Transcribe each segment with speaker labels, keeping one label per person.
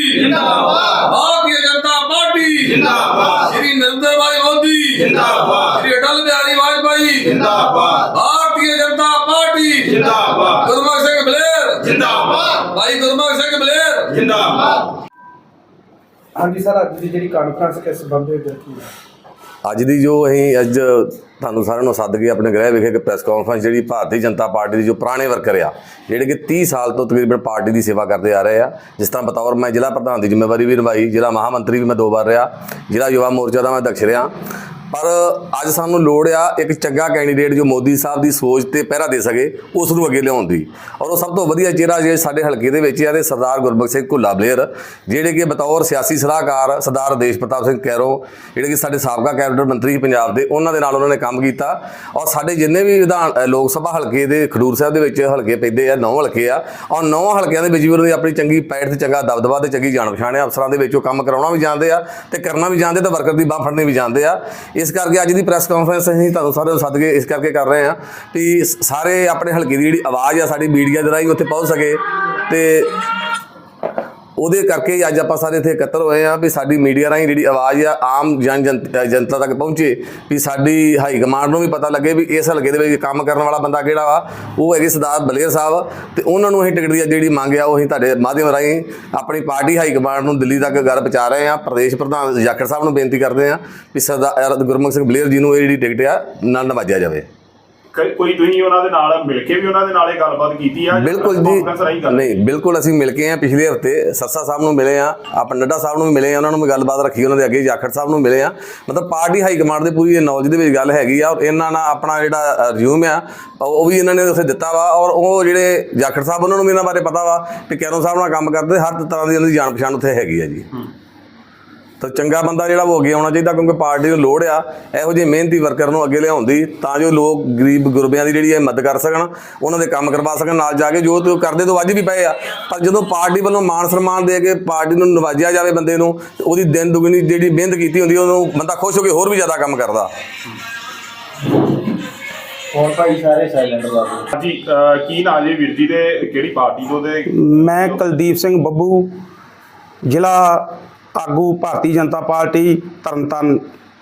Speaker 1: ਜਿੰਦਾਬਾਦ।
Speaker 2: ਭਾਰਤੀ ਜਨਤਾ ਪਾਰਟੀ।
Speaker 1: ਜਿੰਦਾਬਾਦ।
Speaker 2: ਸ਼੍ਰੀ ਨਰਿੰਦਰ ਭਾਈ ਮੋਦੀ।
Speaker 1: ਜਿੰਦਾਬਾਦ।
Speaker 2: ਸ਼੍ਰੀ ਅਟਲ ਬਿਹਾਰੀ ਵਾਜਪਾਈ।
Speaker 1: ਜਿੰਦਾਬਾਦ।
Speaker 2: ਭਾਰਤੀ ਜਨਤਾ ਪਾਰਟੀ।
Speaker 1: ਜਿੰਦਾਬਾਦ।
Speaker 2: ਗੁਰਮੁਖ ਸਿੰਘ ਬਲੇਰ।
Speaker 1: ਜਿੰਦਾਬਾਦ।
Speaker 2: ਭਾਈ ਗੁਰਮੁਖ ਸਿੰਘ ਬਲੇਰ।
Speaker 1: ਜਿੰਦਾਬਾਦ।
Speaker 3: ਹਾਂਜੀ ਸਰ ਅੱਜ ਦੀ ਜਿਹੜੀ ਕਾਨਫਰੰਸ ਕਿਸ ਸੰਬੰਧ ਵਿੱਚ ਰੱਖੀ ਹੈ।
Speaker 4: ਅੱਜ ਦੀ ਜੋ ਅਸੀਂ ਅੱਜ ਤੁਹਾਨੂੰ ਸਾਰਿਆਂ ਨੂੰ ਸੱਦ ਕੇ ਆਪਣੇ ਗ੍ਰਹਿ ਵਿਖੇ ਇੱਕ ਪ੍ਰੈਸ ਕਾਨਫਰੰਸ ਜਿਹੜੀ ਭਾਰਤੀ ਜਨਤਾ ਪਾਰਟੀ ਦੇ ਜੋ ਪੁਰਾਣੇ ਵਰਕਰ ਆ, ਜਿਹੜੇ ਕਿ 30 ਸਾਲ ਤੋਂ ਤਕਰੀਬਨ ਪਾਰਟੀ ਦੀ ਸੇਵਾ ਕਰਦੇ ਆ ਰਹੇ ਆ, ਜਿਸ ਤਰ੍ਹਾਂ ਬਤੌਰ ਮੈਂ ਜ਼ਿਲ੍ਹਾ ਪ੍ਰਧਾਨ ਦੀ ਜ਼ਿੰਮੇਵਾਰੀ ਵੀ ਨਿਭਾਈ, ਜ਼ਿਲ੍ਹਾ ਮਹਾਮੰਤਰੀ ਵੀ ਮੈਂ ਦੋ ਵਾਰ ਰਿਹਾ, ਜ਼ਿਲ੍ਹਾ ਯੁਵਾ ਮੋਰਚਾ ਦਾ ਮੈਂ ਅਧਿਕਸ਼ ਰਿਹਾ ਪਰ ਅੱਜ ਸਾਨੂੰ ਲੋੜ ਆ ਇੱਕ ਚੰਗਾ ਕੈਂਡੀਡੇਟ ਜੋ ਮੋਦੀ ਸਾਹਿਬ ਦੀ ਸੋਚ ਤੇ ਪਹਿਰਾ ਦੇ ਸਕੇ, ਉਸ ਨੂੰ ਅੱਗੇ ਲਿਆਉਣ ਦੀ। ਔਰ ਉਹ ਸਭ ਤੋਂ ਵਧੀਆ ਚਿਹਰਾ ਜੇ ਸਾਡੇ ਹਲਕੇ ਦੇ ਵਿੱਚ ਆ, ਤੇ ਸਰਦਾਰ ਗੁਰਬਖਸ਼ ਸਿੰਘ ਘੁੱਲਾ ਬਲੇਰ ਜਿਹੜੇ ਕਿ ਬਤੌਰ ਸਿਆਸੀ ਸਲਾਹਕਾਰ ਸਰਦਾਰ ਦੇਸ਼ ਪ੍ਰਤਾਪ ਸਿੰਘ ਕੈਰੋ, ਜਿਹੜੇ ਕਿ ਸਾਡੇ ਸਾਬਕਾ ਕੈਬਨਿਟ ਮੰਤਰੀ ਸੀ ਪੰਜਾਬ ਦੇ, ਉਹਨਾਂ ਦੇ ਨਾਲ ਉਹਨਾਂ ਨੇ ਕੰਮ ਕੀਤਾ। ਔਰ ਸਾਡੇ ਜਿੰਨੇ ਵੀ ਵਿਧਾਨ ਲੋਕ ਸਭਾ ਹਲਕੇ ਦੇ, ਖਡੂਰ ਸਾਹਿਬ ਦੇ ਵਿੱਚ ਹਲਕੇ ਪੈਂਦੇ ਆ, ਨੌ ਹਲਕੇ ਆ, ਔਰ ਨੌ ਹਲਕਿਆਂ ਦੇ ਵਿੱਚ ਵੀ ਉਹਨਾਂ ਦੀ ਆਪਣੀ ਚੰਗੀ ਪੈਠ ਤੇ ਚੰਗਾ ਦਬਦਬਾ ਤੇ ਚੰਗੀ ਜਾਣ ਪਛਾਣ ਆ। ਅਫਸਰਾਂ ਦੇ ਵਿੱਚ ਉਹ ਕੰਮ ਕਰਾਉਣਾ ਵੀ ਜਾਣਦੇ ਆ ਤੇ ਕਰਨਾ ਵੀ ਜਾਣਦੇ ਤੇ ਵਰਕਰ ਦੀ ਬਾਹ ਫੜਨੀ ਵੀ ਜਾਣਦੇ ਆ। ਇਸ ਕਰਕੇ ਅੱਜ ਦੀ ਪ੍ਰੈਸ ਕਾਨਫਰੰਸ ਅਸੀਂ ਤੁਹਾਨੂੰ ਸਾਰਿਆਂ ਨੂੰ ਸੱਦ ਕੇ ਇਸ ਕਰਕੇ ਕਰ ਰਹੇ ਹਾਂ ਵੀ ਸਾਰੇ ਆਪਣੇ ਹਲਕੇ ਦੀ ਜਿਹੜੀ ਆਵਾਜ਼ ਆ ਸਾਡੀ ਮੀਡੀਆ ਦੇ ਰਾਹੀਂ ਉੱਥੇ ਪਹੁੰਚ ਸਕੇ ਤੇ ਉਹਦੇ ਕਰਕੇ ਹੀ ਅੱਜ ਆਪਾਂ ਸਾਰੇ ਇੱਥੇ ਇਕੱਤਰ ਹੋਏ ਆ ਵੀ ਸਾਡੀ ਮੀਡੀਆ ਰਾਹੀਂ ਜਿਹੜੀ ਆਵਾਜ਼ ਆ ਆਮ ਜਨ ਜਨ- ਜਨਤਾ ਤੱਕ ਪਹੁੰਚੇ, ਵੀ ਸਾਡੀ ਹਾਈ ਕਮਾਂਡ ਨੂੰ ਵੀ ਪਤਾ ਲੱਗੇ ਵੀ ਇਸ ਹਲਕੇ ਦੇ ਵਿੱਚ ਕੰਮ ਕਰਨ ਵਾਲਾ ਬੰਦਾ ਕਿਹੜਾ ਵਾ, ਉਹ ਹੈਗੇ ਸਰਦਾਰ ਬਲੇਰ ਸਾਹਿਬ, ਤੇ ਉਹਨਾਂ ਨੂੰ ਅਸੀਂ ਟਿਕਟ ਦੀ ਜਿਹੜੀ ਮੰਗ ਆ ਉਹ ਅਸੀਂ ਤੁਹਾਡੇ ਮਾਧਿਅਮ ਰਾਹੀਂ ਆਪਣੀ ਪਾਰਟੀ ਹਾਈ ਕਮਾਂਡ ਨੂੰ ਦਿੱਲੀ ਤੱਕ ਗੱਲ ਪਹੁੰਚਾ ਰਹੇ ਆ ਪ੍ਰਦੇਸ਼ ਪ੍ਰਧਾਨ ਜਾਖੜ ਸਾਹਿਬ ਨੂੰ ਬੇਨਤੀ ਕਰਦੇ ਆ ਵੀ ਸਰਦਾਰ ਗੁਰਮੁਖ ਸਿੰਘ ਬਲੇਰ ਜੀ ਨੂੰ ਇਹ ਜਿਹੜੀ ਟਿਕਟ ਆ, ਨਾਲ ਨਵਾਜਿਆ ਜਾਵੇ।
Speaker 5: ਕਈ- ਤੁਸੀਂ ਉਹਨਾਂ ਦੇ ਨਾਲ ਮਿਲ ਕੇ ਵੀ ਉਹਨਾਂ ਦੇ ਨਾਲ ਇਹ ਗੱਲਬਾਤ ਕੀਤੀ ਆ
Speaker 4: ਬਿਲਕੁਲ ਜੀ। ਨਹੀਂ ਬਿਲਕੁਲ ਅਸੀਂ ਮਿਲ ਕੇ ਆ ਪਿਛਲੇ ਹਫ਼ਤੇ। ਸੱਸਾ ਸਾਹਿਬ ਨੂੰ ਮਿਲੇ ਆ ਆਪ ਨੱਡਾ ਸਾਹਿਬ ਨੂੰ ਵੀ ਮਿਲੇ ਆ ਉਹਨਾਂ ਨੂੰ ਵੀ ਗੱਲਬਾਤ ਰੱਖੀ ਉਹਨਾਂ ਦੇ ਅੱਗੇ ਜਾਖੜ ਸਾਹਿਬ ਨੂੰ ਮਿਲੇ ਆ। ਮਤਲਬ ਪਾਰਟੀ ਹਾਈ ਕਮਾਂਡ ਦੇ ਪੂਰੀ ਨੌਲੇਜ ਦੇ ਵਿੱਚ ਗੱਲ ਹੈਗੀ ਆ ਔਰ ਇਹਨਾਂ ਨਾਲ ਆਪਣਾ ਜਿਹੜਾ ਰਿਜ਼ਿਊਮ ਆ ਉਹ ਵੀ ਇਹਨਾਂ ਨੇ ਉੱਥੇ ਦਿੱਤਾ ਵਾ ਔਰ ਉਹ ਜਿਹੜੇ ਜਾਖੜ ਸਾਹਿਬ ਉਹਨਾਂ ਨੂੰ ਵੀ ਇਹਨਾਂ ਬਾਰੇ ਪਤਾ ਵਾ ਕਿ ਕੈਰੋ ਸਾਹਿਬ ਨਾਲ ਕੰਮ ਕਰਦੇ ਹਰ ਤਰ੍ਹਾਂ ਦੀ ਉਹਨਾਂ ਦੀ ਜਾਣ ਪਛਾਣ ਉੱਥੇ ਹੈਗੀ ਆ ਜੀ। ਤਾਂ ਚੰਗਾ ਬੰਦਾ ਜਿਹੜਾ ਉਹ ਅੱਗੇ ਆਉਣਾ ਚਾਹੀਦਾ ਕਿਉਂਕਿ ਪਾਰਟੀ ਨੂੰ ਲੋੜ ਆ ਇਹੋ ਜਿਹੇ ਮਿਹਨਤੀ ਵਰਕਰ ਨੂੰ ਅੱਗੇ ਲਿਆਉਣ ਦੀ ਤਾਂ ਜੋ ਲੋਕ ਗਰੀਬ ਗੁਰਬਿਆਂ ਦੀ ਜਿਹੜੀ ਹੈ ਮਦਦ ਕਰ ਸਕਣ ਉਹਨਾਂ ਦੇ ਕੰਮ ਕਰਵਾ ਸਕਣ ਨਾਲ ਜਾ ਕੇ ਜੋ ਤੇ ਕਰਦੇ ਤੋਂ ਅੱਜ ਵੀ ਪਏ ਆ। ਪਰ ਜਦੋਂ ਪਾਰਟੀ ਵੱਲੋਂ ਮਾਣ ਸਨਮਾਨ ਦੇ ਕੇ ਪਾਰਟੀ ਨੂੰ ਨਵਾਜਿਆ ਜਾਵੇ ਬੰਦੇ ਨੂੰ ਉਹਦੀ ਦਿਨ ਦੁਗਣੀ ਜਿਹੜੀ ਮਿਹਨਤ ਕੀਤੀ ਹੁੰਦੀ ਉਹਨੂੰ ਬੰਦਾ ਖੁਸ਼ ਹੋ ਕੇ ਹੋਰ ਵੀ ਜ਼ਿਆਦਾ ਕੰਮ ਕਰਦਾ।
Speaker 3: ਹੋਰ ਭਾਈ ਸਾਰੇ ਸਾਇਲੈਂਟ ਬਾਬੂ।
Speaker 5: ਹਾਂਜੀ ਅਹ ਕੀ ਨਾਂ ਜੀ ਵੀਰ ਜੀ ਦੇ ਕਿਹੜੀ ਪਾਰਟੀ ਤੋਂ ਤੇ
Speaker 6: ਮੈਂ ਕੁਲਦੀਪ ਸਿੰਘ ਬੱਬੂ ਜ਼ਿਲ੍ਹਾ ਆਗੂ ਭਾਰਤੀ ਜਨਤਾ ਪਾਰਟੀ ਤਰਨਤਾਰਨ।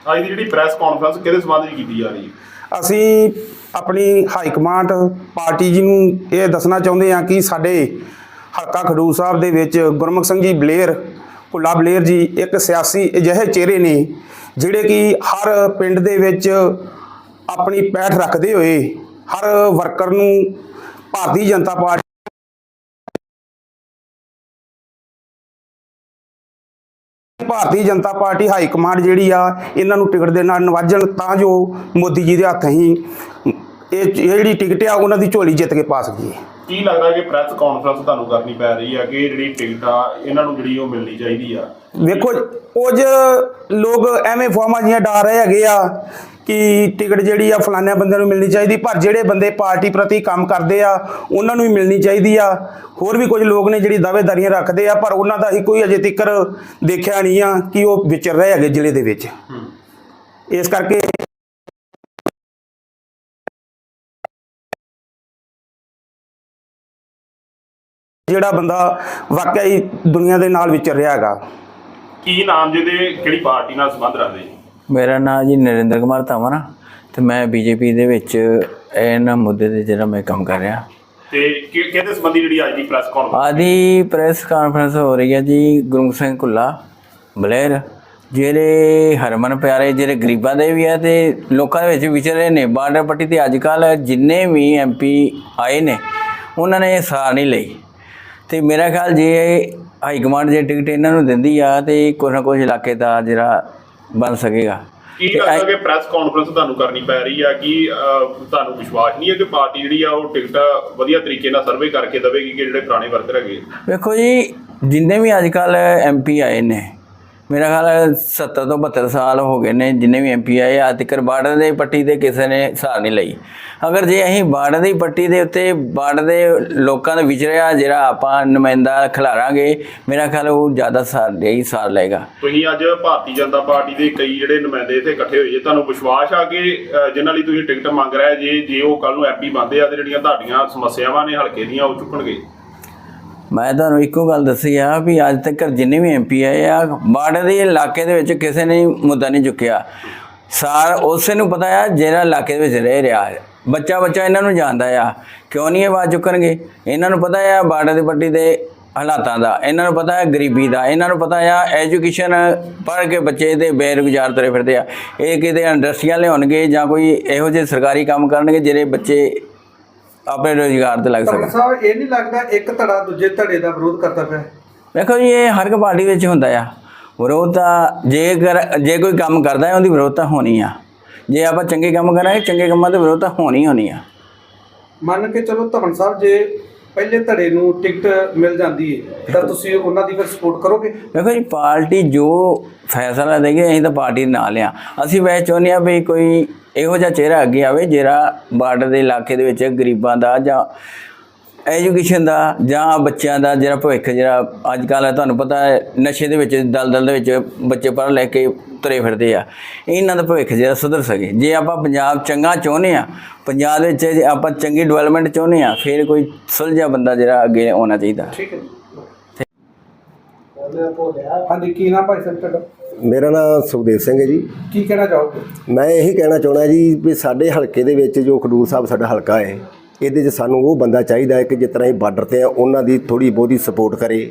Speaker 5: ਅੱਜ ਦੀ ਜਿਹੜੀ ਪ੍ਰੈਸ ਕਾਨਫਰੰਸ ਕਿਹਦੇ ਸੰਬੰਧ ਵਿੱਚ ਕੀਤੀ ਜਾ ਰਹੀ ਹੈ?
Speaker 6: ਅਸੀਂ ਆਪਣੀ ਹਾਈ ਕਮਾਂਡ ਪਾਰਟੀ ਜੀ ਨੂੰ ਇਹ ਦੱਸਣਾ ਚਾਹੁੰਦੇ ਹਾਂ ਕਿ ਸਾਡੇ ਹਲਕਾ ਖਡੂਰ ਸਾਹਿਬ ਦੇ ਵਿੱਚ ਗੁਰਮੁਖ ਸਿੰਘ ਜੀ ਬਲੇਰ ਭੁੱਲਾ ਬਲੇਰ ਜੀ ਇੱਕ ਸਿਆਸੀ ਅਜਿਹੇ ਚਿਹਰੇ ਨੇ ਜਿਹੜੇ ਕਿ ਹਰ ਪਿੰਡ ਦੇ ਵਿੱਚ ਆਪਣੀ ਪੈਠ ਰੱਖਦੇ ਹੋਏ ਹਰ ਵਰਕਰ ਨੂੰ Bharatiya Janata party Bharatiya Janata party high command ਜਿਹੜੀ ਆ, ਇਹਨਾਂ ਨੂੰ ਟਿਕਟ ਦੇ ਨਾਲ ਨਵਾਜਣ, ਤਾਂ ਜੋ ਮੋਦੀ ਜੀ ਦੇ ਹੱਥ ਹੀ ਇਹ ਇਹ ਜਿਹੜੀ ਟਿਕਟ ਆ, ਉਹਨਾਂ ਦੀ ਝੋਲੀ ਜਿੱਤ ਕੇ ਪਾ ਸਕੀਏ।
Speaker 5: ਕੀ ਲੱਗਦਾ ਕਿ ਪ੍ਰੈਸ ਕਾਨਫਰੰਸ ਤੁਹਾਨੂੰ ਕਰਨੀ ਪੈ ਰਹੀ ਹੈ ਕਿ ਜਿਹੜੀ ਟਿਕਟ ਆ ਇਹਨਾਂ ਨੂੰ ਜਿਹੜੀ ਉਹ ਮਿਲਣੀ ਚਾਹੀਦੀ ਆ?
Speaker 6: ਵੇਖੋ ਕੁਝ ਲੋਕ ਐਵੇਂ ਫੋਰਮਾਂ ਜੀਆਂ ਡਾ ਰਹੇ ਹੈਗੇ ਆ ਕਿ ਟਿਕਟ ਜਿਹੜੀ ਆ ਫਲਾਣੇ ਬੰਦੇ ਨੂੰ ਮਿਲਣੀ ਚਾਹੀਦੀ ਪਰ ਜਿਹੜੇ ਬੰਦੇ ਪਾਰਟੀ ਪ੍ਰਤੀ ਕੰਮ ਕਰਦੇ ਆ ਉਹਨਾਂ ਨੂੰ ਵੀ ਮਿਲਣੀ ਚਾਹੀਦੀ ਆ। ਹੋਰ ਵੀ ਕੁਝ ਲੋਕ ਨੇ ਜਿਹੜੀ ਦਾਅਵੇਦਾਰੀਆਂ ਰੱਖਦੇ ਆ ਪਰ ਉਹਨਾਂ ਦਾ ਹੀ ਕੋਈ ਅਜੇ ਤੱਕ ਦੇਖਿਆ ਨਹੀਂ ਆ ਕਿ ਉਹ ਵਿਚਰ ਰਹੇ ਹੈਗੇ ਜ਼ਿਲ੍ਹੇ ਦੇ ਵਿੱਚ। ਇਸ ਕਰਕੇ ਜਿਹੜਾ ਬੰਦਾ ਵਾਕਿਆ ਹੀ ਦੁਨੀਆ ਦੇ ਨਾਲ ਵਿਚਰ ਰਿਹਾ ਹੈਗਾ।
Speaker 5: ਕੀ ਨਾਮ ਜਿਹਦੇ ਕਿਹੜੀ ਪਾਰਟੀ ਨਾਲ ਸੰਬੰਧ ਰੱਖਦੇ ਜੀ?
Speaker 7: ਮੇਰਾ ਨਾਮ ਜੀ ਨਰਿੰਦਰ ਕੁਮਾਰ ਧਾਮਨ ਆ ਤੇ ਮੈਂ ਬੀਜੇਪੀ ਦੇ ਵਿੱਚ ਇਹਨਾਂ ਮੁੱਦੇ ਤੇ ਜਿਹੜਾ ਮੈਂ ਕੰਮ ਕਰ ਰਿਹਾ।
Speaker 5: ਤੇ ਕਿ- ਕਿਹਦੇ ਸੰਬੰਧੀ ਜਿਹੜੀ ਅੱਜ ਦੀ ਪ੍ਰੈਸ ਕਾਨਫਰੰਸ
Speaker 7: ਆਦੀ ਪ੍ਰੈਸ ਕਾਨਫਰੰਸ ਹੋ ਰਹੀ ਹੈ ਜੀ ਗੁਰਮੁਖ ਸਿੰਘ ਕੁੱਲਾ ਬਲੇਰ ਜਿਹੜੇ ਹਰਮਨ ਪਿਆਰੇ ਜਿਹੜੇ ਗਰੀਬਾਂ ਦੇ ਵੀ ਆ ਤੇ ਲੋਕਾਂ ਦੇ ਵਿੱਚ ਵਿਚਰੇ ਨੇ। ਬਾਰਡਰ ਪੱਟੀ ਤੇ ਅੱਜ ਕੱਲ ਜਿੰਨੇ ਵੀ ਐਮਪੀ ਆਏ ਨੇ ਉਹਨਾਂ ਨੇ ਇਹ ਸਾਰ ਨਹੀਂ ਲਈ। ਤੇ ਮੇਰਾ ਖਿਆਲ ਜੇ ਹਾਈ ਕਮਾਂਡ ਜੇ ਟਿਕਟ ਇਹਨਾਂ ਨੂੰ ਦਿੰਦੀ ਆ ਤੇ ਕੁਝ ਨਾ ਕੁਝ ਇਲਾਕੇ ਦਾ ਜਿਹੜਾ ਬਣ ਸਕੇਗਾ।
Speaker 5: ਕੀ ਲੱਗਦਾ ਕਿ ਪ੍ਰੈਸ ਕਾਨਫਰੰਸ ਤੁਹਾਨੂੰ ਕਰਨੀ ਪੈ ਰਹੀ ਆ? ਕਿ ਤੁਹਾਨੂੰ ਵਿਸ਼ਵਾਸ ਨਹੀਂ ਹੈ ਕਿ ਪਾਰਟੀ ਜਿਹੜੀ ਆ ਉਹ ਟਿਕਟ ਵਧੀਆ ਤਰੀਕੇ ਨਾਲ ਸਰਵੇ ਕਰਕੇ ਦੇਵੇਗੀ ਕਿ ਜਿਹੜੇ ਪੁਰਾਣੇ ਵਰਕਰ ਹੈਗੇ?
Speaker 7: ਵੇਖੋ ਜੀ ਜਿੰਨੇ ਵੀ ਅੱਜ ਕੱਲ ਐਮਪੀ ਆਏ ਨੇ ਮੇਰਾ ਖਿਆਲ ਹੈ 70 ਤੋਂ 72 ਸਾਲ ਹੋ ਗਏ ਨੇ ਜਿੰਨੇ ਵੀ ਐਮਪੀ ਆਏ ਆ ਤਿਕਰ ਬਾਰਡਰ ਦੇ ਪੱਟੀ ਤੇ ਕਿਸੇ ਨੇ ਸਾਰ ਨਹੀਂ ਲਈ। ਅਗਰ ਜੇ ਅਸੀਂ ਬਾਰਡਰ ਦੀ ਪੱਟੀ ਦੇ ਉੱਤੇ ਬਾਰਡਰ ਦੇ ਲੋਕਾਂ ਦਾ ਵਿਚਰਿਆ ਜਿਹੜਾ ਆਪਾਂ ਨੁਮਾਇੰਦਾ ਖਿਲਾਰਾਂਗੇ ਮੇਰਾ ਖਿਆਲ ਉਹ ਜ਼ਿਆਦਾ ਸਾਰ ਹੀ ਸਾਰ ਲਏਗਾ।
Speaker 5: ਤੁਸੀਂ ਅੱਜ ਭਾਰਤੀ ਜਨਤਾ ਪਾਰਟੀ ਦੇ ਕਈ ਜਿਹੜੇ ਨੁਮਾਇੰਦੇ ਇੱਥੇ ਇਕੱਠੇ ਹੋਏ ਜੇ ਤੁਹਾਨੂੰ ਵਿਸ਼ਵਾਸ ਆ ਕਿ ਅਹ, ਜਿਨ੍ਹਾਂ ਲਈ ਤੁਸੀਂ ਟਿਕਟ ਮੰਗ ਰਹੇ ਜੇ ਜੇ ਉਹ ਕੱਲ ਨੂੰ ਐਮਪੀ ਬਣਦੇ ਆ ਤੇ ਜਿਹੜੀਆਂ ਤੁਹਾਡੀਆਂ ਸਮੱਸਿਆਵਾਂ ਨੇ ਹਲਕੇ ਦੀਆਂ ਉਹ ਚੁੱਕਣਗੇ।
Speaker 7: ਮੈਂ ਤੁਹਾਨੂੰ ਇੱਕੋ ਗੱਲ ਦੱਸੀ ਆ ਵੀ ਅੱਜ ਤੱਕ ਜਿੰਨੇ ਵੀ ਐਮਪੀ ਆਏ ਆ, ਬਾਰਡਰ ਦੇ ਇਲਾਕੇ ਦੇ ਵਿੱਚ ਕਿਸੇ ਨੇ ਮੁੱਦਾ ਨਹੀਂ ਚੁੱਕਿਆ। ਸਾਰ ਉਸੇ ਨੂੰ ਪਤਾ ਆ ਜਿਹੜਾ ਇਲਾਕੇ ਦੇ ਵਿੱਚ ਰਹਿ ਰਿਹਾ ਹੈ। ਬੱਚਾ ਬੱਚਾ ਇਹਨਾਂ ਨੂੰ ਜਾਣਦਾ ਆ, ਕਿਉਂ ਨਹੀਂ ਇਹ ਆਵਾਜ਼ ਚੁੱਕਣਗੇ? ਇਹਨਾਂ ਨੂੰ ਪਤਾ ਆ ਬਾਰਡਰ ਦੀ ਪੱਟੀ ਦੇ ਹਾਲਾਤਾਂ ਦਾ, ਇਹਨਾਂ ਨੂੰ ਪਤਾ ਹੈ ਗਰੀਬੀ ਦਾ, ਇਹਨਾਂ ਨੂੰ ਪਤਾ ਆ ਐਜੂਕੇਸ਼ਨ ਪੜ੍ਹ ਕੇ ਬੱਚੇ ਦੇ ਬੇਰੁਜ਼ਗਾਰ ਤੁਰੇ ਫਿਰਦੇ ਆ। ਇਹ ਕਿਤੇ ਇੰਡਸਟਰੀਆਂ ਲਿਆਉਣਗੇ ਜਾਂ ਕੋਈ ਇਹੋ ਜਿਹੇ ਸਰਕਾਰੀ ਕੰਮ ਕਰਨਗੇ ਜਿਹੜੇ ਬੱਚੇ ਆਪਣੇ ਰੁਜ਼ਗਾਰ ਤੇ ਲੱਗ
Speaker 3: ਧਰਮ
Speaker 7: ਸਕਣ
Speaker 3: ਸਾਹਿਬ ਇਹ ਨਹੀਂ ਲੱਗਦਾ ਇੱਕ ਧੜਾ ਦੂਜੇ ਧੜੇ ਦਾ ਵਿਰੋਧ ਕਰਦਾ ਪਿਆ?
Speaker 7: ਵੇਖੋ ਜੀ ਇਹ ਹਰ ਇੱਕ ਪਾਰਟੀ ਵਿੱਚ ਹੁੰਦਾ ਆ। ਵਿਰੋਧ ਤਾਂ ਜੇਕਰ ਜੇ ਕੋਈ ਕੰਮ ਕਰਦਾ ਹੈ ਉਹਦੀ ਵਿਰੋਧਤਾ ਹੋਣੀ ਆ। ਜੇ ਆਪਾਂ ਚੰਗੇ ਕੰਮ ਕਰਾਂਗੇ ਚੰਗੇ ਕੰਮਾਂ ਦੀ ਵਿਰੋਧਤਾ ਹੋਣੀ ਹੋਣੀ ਆ।
Speaker 3: ਮੰਨ ਕੇ ਚਲੋ ਧਵਨ ਸਾਹਿਬ ਜੇ ਪਹਿਲੇ ਧੜੇ ਨੂੰ ਟਿਕਟ ਮਿਲ ਜਾਂਦੀ ਹੈ ਤਾਂ ਤੁਸੀਂ ਉਹਨਾਂ ਦੀ ਫਿਰ ਸਪੋਰਟ ਕਰੋਗੇ?
Speaker 7: ਵੇਖੋ ਜੀ ਪਾਰਟੀ ਜੋ ਫੈਸਲਾ ਦੇਗੇ ਅਸੀਂ ਤਾਂ ਪਾਰਟੀ ਨਾਲ ਆ। ਅਸੀਂ ਵੈਸੇ ਚਾਹੁੰਦੇ ਆ ਵੀ ਕੋਈ ਇਹੋ ਜਿਹਾ ਚਿਹਰਾ ਅੱਗੇ ਆਵੇ ਜਿਹੜਾ ਬਾਰਡਰ ਦੇ ਇਲਾਕੇ ਦੇ ਵਿੱਚ ਗਰੀਬਾਂ ਦਾ ਜਾਂ ਐਜੂਕੇਸ਼ਨ ਦਾ ਜਾਂ ਬੱਚਿਆਂ ਦਾ ਜਿਹੜਾ ਭਵਿੱਖ ਜਿਹੜਾ ਅੱਜ ਕੱਲ੍ਹ ਤੁਹਾਨੂੰ ਪਤਾ ਹੈ ਨਸ਼ੇ ਦੇ ਵਿੱਚ ਦਲਦਲ ਦੇ ਵਿੱਚ ਬੱਚੇ ਪੜ੍ਹ ਲੈ ਕੇ ਤੁਰੇ ਫਿਰਦੇ ਆ। ਇਹਨਾਂ ਦਾ ਭਵਿੱਖ ਜਿਹੜਾ ਸੁਧਰ ਸਕੇ। ਜੇ ਆਪਾਂ ਪੰਜਾਬ ਚੰਗਾ ਚਾਹੁੰਦੇ ਆ ਪੰਜਾਬ ਦੇ ਵਿੱਚ ਜੇ ਆਪਾਂ ਚੰਗੀ ਡਿਵੈਲਪਮੈਂਟ ਚਾਹੁੰਦੇ ਆ ਫਿਰ ਕੋਈ ਸੁਲਝਿਆ ਬੰਦਾ ਜਿਹੜਾ ਅੱਗੇ ਆਉਣਾ ਚਾਹੀਦਾ।
Speaker 3: ਠੀਕ ਹੈ ਹਾਂਜੀ ਕੀ ਨਾਮ ਭਾਈ ਸਾਹਿਬ ਤੁਹਾਡਾ?
Speaker 8: ਮੇਰਾ ਨਾਮ ਸੁਖਦੇਵ ਸਿੰਘ ਹੈ ਜੀ।
Speaker 3: ਕੀ ਕਹਿਣਾ ਚਾਹੋਗੇ?
Speaker 8: ਮੈਂ ਇਹੀ ਕਹਿਣਾ ਚਾਹੁੰਦਾ ਜੀ ਵੀ ਸਾਡੇ ਹਲਕੇ ਦੇ ਵਿੱਚ ਜੋ ਖਡੂਰ ਸਾਹਿਬ ਸਾਡਾ ਹਲਕਾ ਹੈ ਇਹਦੇ 'ਚ ਸਾਨੂੰ ਉਹ ਬੰਦਾ ਚਾਹੀਦਾ ਹੈ ਕਿ ਜਿਸ ਤਰ੍ਹਾਂ ਇਹ ਬਾਰਡਰ ਤੇ ਆ ਉਹਨਾਂ ਦੀ ਥੋੜੀ ਬਹੁਤੀ ਸਪੋਰਟ ਕਰੇ।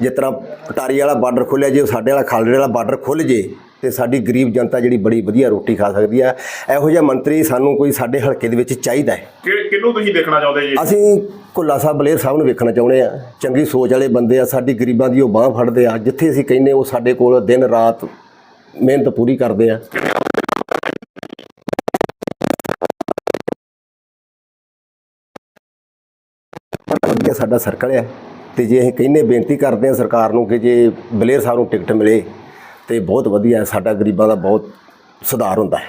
Speaker 8: ਜਿਸ ਤਰ੍ਹਾਂ ਪਟਾਰੀ ਵਾਲਾ ਬਾਰਡਰ ਖੁੱਲਿਆ ਜੇ ਸਾਡੇ ਵਾਲਾ ਖਾਲੜੇ ਵਾਲਾ ਬਾਰਡਰ ਖੁੱਲ ਜੇ ਤੇ ਸਾਡੀ ਗਰੀਬ ਜਨਤਾ ਜਿਹੜੀ ਬੜੀ ਵਧੀਆ ਰੋਟੀ ਖਾ ਸਕਦੀ ਹੈ ਇਹੋ ਜਿਹਾ ਮੰਤਰੀ ਸਾਨੂੰ ਕੋਈ ਸਾਡੇ ਹਲਕੇ ਦੇ ਵਿੱਚ ਚਾਹੀਦਾ ਹੈ।
Speaker 5: ਕਿਹਨੂੰ ਤੁਸੀਂ ਦੇਖਣਾ ਚਾਹੁੰਦੇ ਜੀ?
Speaker 8: ਅਸੀਂ ਕੁੱਲਾ ਸਾਹਿਬ ਬਲੇਰ ਸਾਹਿਬ ਨੂੰ ਵੇਖਣਾ ਚਾਹੁੰਦੇ ਆ। ਚੰਗੀ ਸੋਚ ਵਾਲੇ ਬੰਦੇ ਆ। ਸਾਡੀ ਗਰੀਬਾਂ ਦੀ ਉਹ ਬਾਹ ਫੜਦੇ ਆ। ਜਿੱਥੇ ਅਸੀਂ ਕਹਿੰਦੇ ਉਹ ਸਾਡੇ ਕੋਲ ਦਿਨ ਰਾਤ ਮਿਹਨਤ ਪੂਰੀ ਕਰਦੇ ਆ। ਸਾਡਾ ਸਰਕਲ ਹੈ ਤੇ ਜੇ ਅਸੀਂ ਕਹਿੰਦੇ ਬੇਨਤੀ ਕਰਦੇ ਆ ਸਰਕਾਰ ਨੂੰ ਕਿ ਜੇ ਬਲੇਰ ਸਾਹਿਬ ਨੂੰ ਟਿਕਟ ਮਿਲੇ ਤੇ ਬਹੁਤ ਵਧੀਆ ਹੈ, ਸਾਡਾ ਗਰੀਬਾਂ ਦਾ ਬਹੁਤ ਸੁਧਾਰ ਹੁੰਦਾ ਹੈ।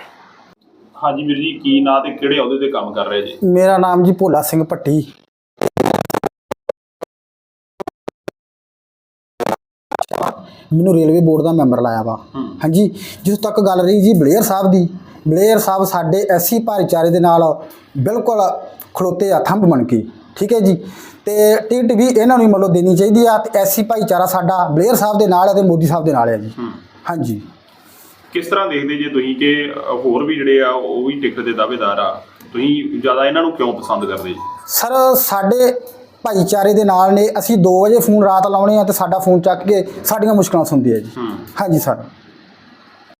Speaker 5: ਹਾਂਜੀ ਵੀਰ ਜੀ ਕੀ ਨਾਂ ਤੇ ਕਿਹੜੇ ਅਹੁਦੇ ਤੇ ਕੰਮ ਕਰ ਰਹੇ ਜੀ?
Speaker 6: ਮੇਰਾ ਨਾਮ ਜੀ ਭੋਲਾ ਸਿੰਘ ਭੱਟੀ। ਮੈਨੂੰ ਰੇਲਵੇ ਬੋਰਡ ਦਾ ਮੈਂਬਰ ਲਾਇਆ ਵਾ। ਹਾਂਜੀ ਜਿਸ ਤੱਕ ਗੱਲ ਰਹੀ ਜੀ ਬਲੇਅਰ ਸਾਹਿਬ ਦੀ ਬਲੇਅਰ ਸਾਹਿਬ ਸਾਡੇ ਐਸੀ ਭਾਈਚਾਰੇ ਦੇ ਨਾਲ ਬਿਲਕੁਲ ਖਲੋਤੇ ਆ ਥੰਬ ਬਣ ਕੇ। ਠੀਕ ਹੈ ਜੀ? ਤੇ ਟਿਕਟ ਵੀ ਇਹਨਾਂ ਨੂੰ ਹੀ ਮਤਲਬ ਦੇਣੀ ਚਾਹੀਦੀ ਆ ਤੇ ਐਸੀ ਭਾਈਚਾਰਾ ਸਾਡਾ ਬਲੇਅਰ ਸਾਹਿਬ ਦੇ ਨਾਲ ਹੈ ਤੇ ਮੋਦੀ ਸਾਹਿਬ ਦੇ ਨਾਲ ਹੈ ਜੀ। ਹਾਂਜੀ।
Speaker 5: ਕਿਸ ਤਰ੍ਹਾਂ ਦੇਖਦੇ ਜੇ ਤੁਸੀਂ ਕਿ ਅ, ਹੋਰ ਵੀ ਜਿਹੜੇ ਆ ਉਹ ਵੀ ਟਿਕਟ ਦੇ ਦਾਅਵੇਦਾਰ ਆ ਤੁਸੀਂ ਜ਼ਿਆਦਾ ਇਹਨਾਂ ਨੂੰ ਕਿਉਂ ਪਸੰਦ ਕਰਦੇ ਜੀ?
Speaker 6: ਸਰ ਸਾਡੇ ਭਾਈਚਾਰੇ ਦੇ ਨਾਲ ਨੇ ਅਸੀਂ 2 ਵਜੇ ਫੋਨ ਰਾਤ ਲਾਉਣੇ ਆ ਤੇ ਸਾਡਾ ਫੋਨ ਚੱਕ ਕੇ ਸਾਡੀਆਂ ਮੁਸ਼ਕਲਾਂ ਸੁਣਦੇ ਆ ਜੀ। ਹਾਂਜੀ ਸਰ।